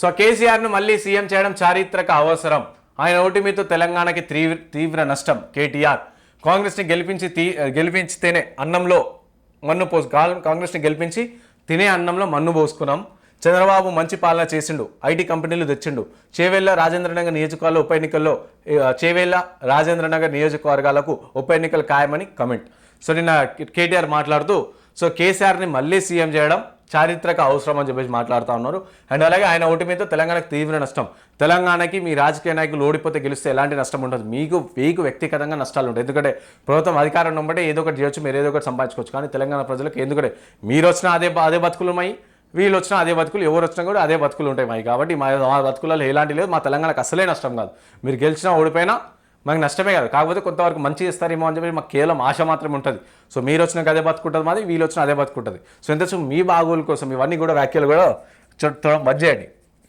So కేసీఆర్ను మళ్ళీ CM చేయడం చారిత్రక అవసరం. ఆయన ఓటమితో తెలంగాణకి తీవ్ర తీవ్ర నష్టం కేటీఆర్. కాంగ్రెస్ని గెలిపించి తీ గెలిపించితేనే అన్నంలో మన్ను పోసు కాంగ్రెస్ని గెలిపించి తినే అన్నంలో మన్ను పోసుకున్నాం. చంద్రబాబు మంచి పాలన చేసిండు ఐటీ కంపెనీలు తెచ్చిండు. చేవెళ్ళ రాజేంద్రనగర్ నియోజకవర్గాల ఉప ఎన్నికల్లో చేవేళ్ళ రాజేంద్రనగర్ నియోజకవర్గాలకు ఉప ఎన్నికలు ఖాయమని కమెంట్. సో నిన్న కేటీఆర్ మాట్లాడుతూ సో కేసీఆర్ని మళ్ళీ సీఎం చేయడం చారిత్రక అవసరం అని చెప్పేసి మాట్లాడుతూ ఉన్నారు. అండ్ అలాగే ఆయన ఓటమితో తెలంగాణకు తీవ్ర నష్టం. తెలంగాణకి మీ రాజకీయ నాయకులు ఓడిపోతే గెలిస్తే ఎలాంటి నష్టం ఉండదు. మీకు మీకు వ్యక్తిగతంగా నష్టాలు ఉంటాయి ఎందుకంటే ప్రభుత్వం అధికారం ఉంటే ఏదో ఒకటి చేయొచ్చు మీరు ఏదో ఒకటి సంపాదించుకోవచ్చు. కానీ తెలంగాణ ప్రజలకు ఎందుకంటే మీరు వచ్చిన అదే అదే బతుకులు మై వీళ్ళు వచ్చినా అదే బతుకులు ఎవరు వచ్చినా కూడా అదే బతుకులు ఉంటాయి. మావి కాబట్టి మా మా బతుకులలో ఎలాంటి లేదు. మా తెలంగాణకు అసలే నష్టం కాదు. మీరు గెలిచినా ఓడిపోయినా మాకు నష్టమే కాదు. కాకపోతే కొంతవరకు మంచి ఇస్తారేమో అని చెప్పి మాకు కేవలం ఆశ మాత్రమే ఉంటుంది. సో మీరు వచ్చినాక అదే బతుకుంటుంది మాది వీళ్ళు వచ్చిన అదే బతుకుంటుంది. సో ఎంత మీ బాగోలు కోసం ఇవన్నీ కూడా వ్యాఖ్యలు కూడా చూడటం మధ్య చేయండి.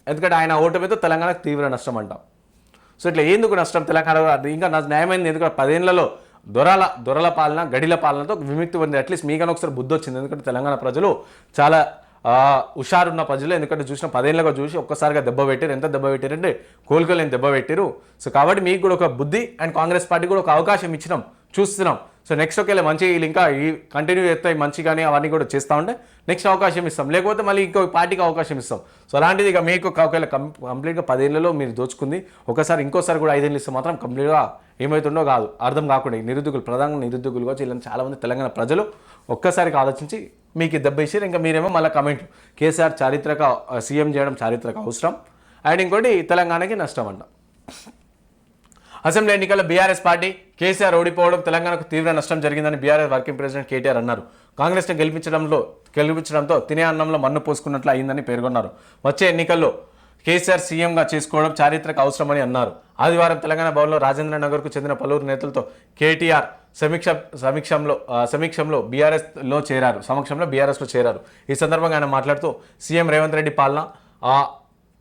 ఎందుకంటే ఆయన ఓటమితో తెలంగాణకు తీవ్ర నష్టం అంటాం. సో ఇట్లా ఎందుకు నష్టం? తెలంగాణలో అది ఇంకా నా న్యాయమైంది. ఎందుకంటే పదేళ్ళలో దొరల దొరల పాలన గడిల పాలనతో విముక్తి పొంది అట్లీస్ట్ మీకన్నా ఒకసారి బుద్ధి వచ్చింది ఎందుకంటే తెలంగాణ ప్రజలు చాలా హుషారున్న ప్రజలు ఎందుకంటే చూసిన పదేళ్ళగా చూసి ఒక్కసారిగా దెబ్బ పెట్టారు. ఎంత దెబ్బ పెట్టారంటే కోలుకోలేని దెబ్బ పెట్టారు. సో కాబట్టి మీకు కూడా ఒక బుద్ధి అండ్ కాంగ్రెస్ పార్టీ కూడా ఒక అవకాశం ఇచ్చినాం చూస్తున్నాం. సో నెక్స్ట్ ఒకవేళ మంచి వీళ్ళు ఇంకా ఈ కంటిన్యూ చేస్తాయి మంచి కానీ అవన్నీ కూడా చేస్తూ ఉంటే నెక్స్ట్ అవకాశం ఇస్తాం. లేకపోతే మళ్ళీ ఇంకో పార్టీకి అవకాశం ఇస్తాం. సో అలాంటిది ఇక మీకు ఒకవేళ కంప్లీట్గా పదేళ్ళలో మీరు దోచుకుంది ఒకసారి ఇంకోసారి కూడా ఐదేళ్ళు ఇస్తే మాత్రం కంప్లీట్గా ఏమవుతుండో కాదు. అర్థం కాకుండా నిరుద్యోగులు ప్రధానంగా నిరుద్యోగులు కావచ్చు ఇలా చాలామంది తెలంగాణ ప్రజలు ఒక్కసారికి ఆలోచించి మీకు దెబ్బ ఇచ్చారు. ఇంకా మీరేమో మళ్ళీ కమెంట్ కేసీఆర్ చారిత్రక సీఎం చేయడం చారిత్రక అవసరం. అండ్ ఇంకోటి తెలంగాణకి నష్టం అంట. అసెంబ్లీ ఎన్నికల్లో బీఆర్ఎస్ పార్టీ కేసీఆర్ ఓడిపోవడం తెలంగాణకు తీవ్ర నష్టం జరిగిందని బీఆర్ఎస్ వర్కింగ్ ప్రెసిడెంట్ కేటీఆర్ అన్నారు. కాంగ్రెస్ని గెలిపించడంలో గెలిపించడంతో తినే అన్నంలో మన్ను పోసుకున్నట్లు అయిందని పేర్కొన్నారు. వచ్చే ఎన్నికల్లో కేసీఆర్ సీఎంగా చేసుకోవడం చారిత్రక అవసరమని అన్నారు. ఆదివారం తెలంగాణ భవన్లో రాజేంద్ర నగర్కు చెందిన పలువురు నేతలతో కేటీఆర్ సమీక్ష సమీక్షంలో సమీక్షంలో బీఆర్ఎస్లో చేరారు. సమక్షంలో బీఆర్ఎస్లో చేరారు. ఈ సందర్భంగా ఆయన మాట్లాడుతూ సీఎం రేవంత్ రెడ్డి పాలన ఆ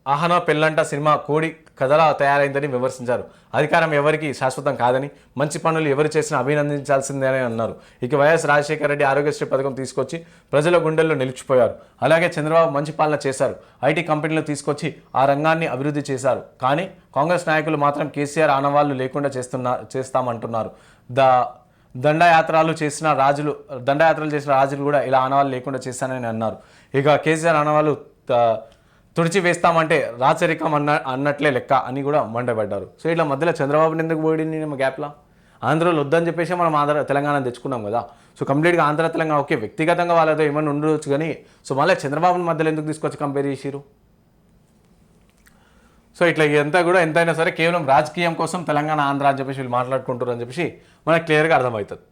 ఆహన పెళ్ళంట సినిమా కోడి కథలా తయారైందని విమర్శించారు. అధికారం ఎవరికి శాశ్వతం కాదని మంచి పనులు ఎవరు చేసినా అభినందించాల్సిందేనని అన్నారు. ఇక వైఎస్ రాజశేఖర రెడ్డి ఆరోగ్యశ్రీ పథకం తీసుకొచ్చి ప్రజల గుండెల్లో నిలిచిపోయారు. అలాగే చంద్రబాబు మంచి పాలన చేశారు. ఐటీ కంపెనీలు తీసుకొచ్చి ఆ రంగాన్ని అభివృద్ధి చేశారు. కానీ కాంగ్రెస్ నాయకులు మాత్రం కేసీఆర్ ఆనవాళ్ళు లేకుండా చేస్తున్నా చేస్తామంటున్నారు. ద దండయాత్రలు చేసిన రాజులు దండయాత్రలు చేసిన రాజులు కూడా ఇలా ఆనవాళ్ళు లేకుండా చేశానని అన్నారు. ఇక కేసీఆర్ ఆనవాళ్ళు తుడిచివేస్తామంటే తుడిచి వేస్తామంటే రాచరికం అన్న అన్నట్లే లెక్క అని కూడా మండబడ్డారు. సో ఇట్లా మధ్యలో చంద్రబాబుని ఎందుకు పోయింది మా గ్యాప్లో ఆంధ్రలో వద్దని చెప్పేసి మనం ఆంధ్ర తెలంగాణ తెచ్చుకున్నాం కదా. సో కంప్లీట్గా ఆంధ్ర తెలంగాణ ఓకే వ్యక్తిగతంగా వాళ్ళతో ఏమైనా ఉండొచ్చు కానీ సో మళ్ళీ చంద్రబాబుని మధ్యలో ఎందుకు తీసుకొచ్చి కంపేర్ చేసిరు సో ఇట్లా ఇదంతా కూడా ఎంతైనా సరే కేవలం రాజకీయం కోసం తెలంగాణ ఆంధ్ర అని చెప్పేసి వీళ్ళు మాట్లాడుకుంటారు అని చెప్పేసి మనకు క్లియర్గా అర్థమవుతుంది.